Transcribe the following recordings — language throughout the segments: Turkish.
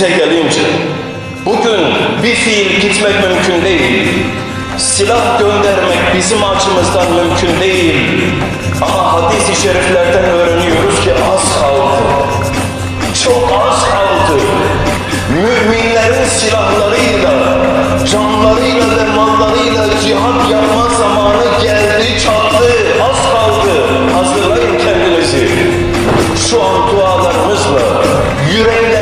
Size gelince, bugün bir fiil gitmek mümkün değil. Silah göndermek bizim açımızdan mümkün değil. Ama hadis-i şeriflerden öğreniyoruz ki az kaldı. Çok az kaldı. Müminlerin silahlarıyla, canlarıyla ve mallarıyla cihat yapma zamanı geldi, çattı. Az kaldı. Hazırlayın kendinizi. Şu an dualarımızla, yüreklerimizle,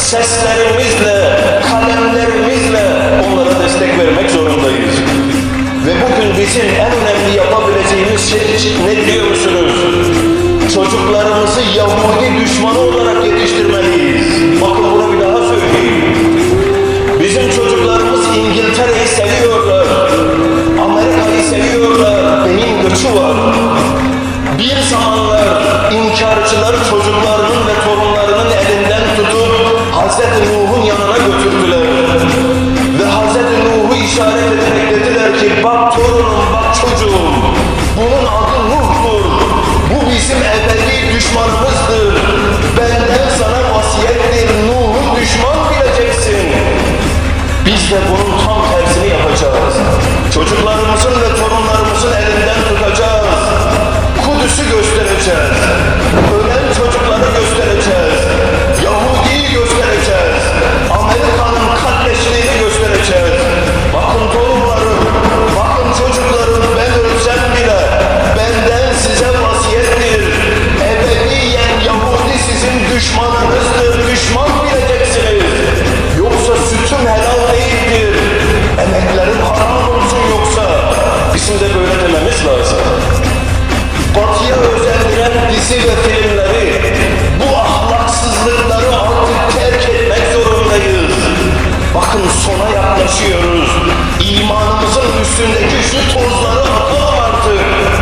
seslerimizle, kalemlerimizle onlara destek vermek zorundayız. Ve bugün bizim en önemli yapabileceğimiz şey ne biliyor musunuz? Çocuklarımızı Yahudi düşmanı olarak Hazreti Nuh'un yanına götürdüler. Ve Hazreti Nuh'u işaret ederek dediler ki bak torunum, bak çocuğum. Bunun adı Nuh'tur. Bu bizim ebedi düşmanımızdır. Benden sana vasiyettir. Nuh'un düşman bileceksin. Biz de bunu